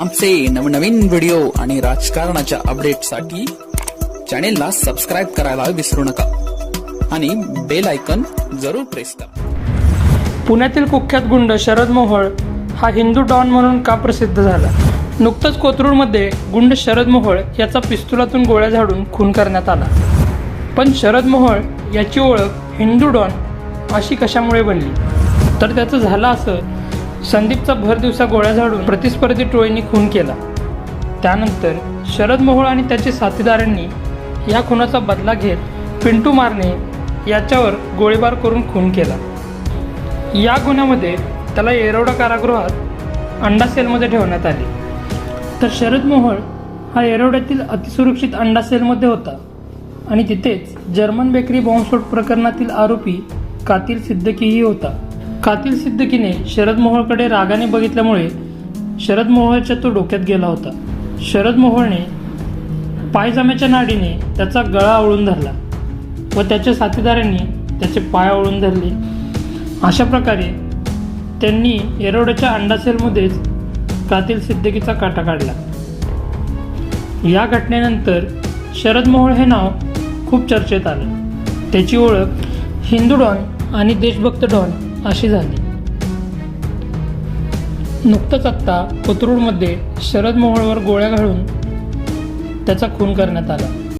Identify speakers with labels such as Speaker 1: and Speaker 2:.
Speaker 1: आमचे नवनवीन व्हिडिओ आणि राजकारणाच्या अपडेटसाठी चॅनेलला सबस्क्राईब करायला विसरू नका. आणि बेल आयकन जरूर प्रेस करा.
Speaker 2: पुण्यातील कुख्यात गुंड शरद मोहोळ हा हिंदू डॉन म्हणून का प्रसिद्ध झाला? नुकतंच कोथरूडमध्ये गुंड शरद मोहोळ याचा पिस्तुलातून गोळ्या झाडून खून करण्यात आला. पण शरद मोहोळ याची ओळख हिंदू डॉन अशी कशामुळे बनली? तर त्याचं झालं असं संदीपचा भर दिवसा गोळ्या झाडून प्रतिस्पर्धी टोळींनी खून केला. त्यानंतर शरद मोहोळ आणि त्याचे साथीदारांनी या खुनाचा बदला घेत पिंटू मारणे याच्यावर गोळीबार करून खून केला. या गुन्ह्यामध्ये त्याला येरवडा कारागृहात अंडा सेलमध्ये ठेवण्यात आले. तर शरद मोहोळ हा येरवड्यातील अतिसुरक्षित अंडा सेलमध्ये होता आणि तिथेच जर्मन बेकरी बॉम्बस्फोट प्रकरणातील आरोपी कातील सिद्दकीही होता. कातील सिद्दकीने शरद मोहोळकडे रागाने बघितल्यामुळे शरद मोहोळच्या तो डोक्यात गेला होता. शरद मोहोळने पायजाम्याच्या नाडीने त्याचा गळा आवळून धरला व त्याच्या साथीदारांनी त्याचे पाय आवळून धरले. अशा प्रकारे त्यांनी येरवड्याच्या अंडासेलमध्येच कातील सिद्दकीचा काटा काढला. या घटनेनंतर शरद मोहोळ हे नाव खूप चर्चेत आलं. त्याची ओळख हिंदू डॉन आणि देशभक्त डॉन अशी झाली. नुकतंच आत्ता कोथरूडमध्ये शरद मोहोळवर गोळ्या घालून त्याचा खून करण्यात आला.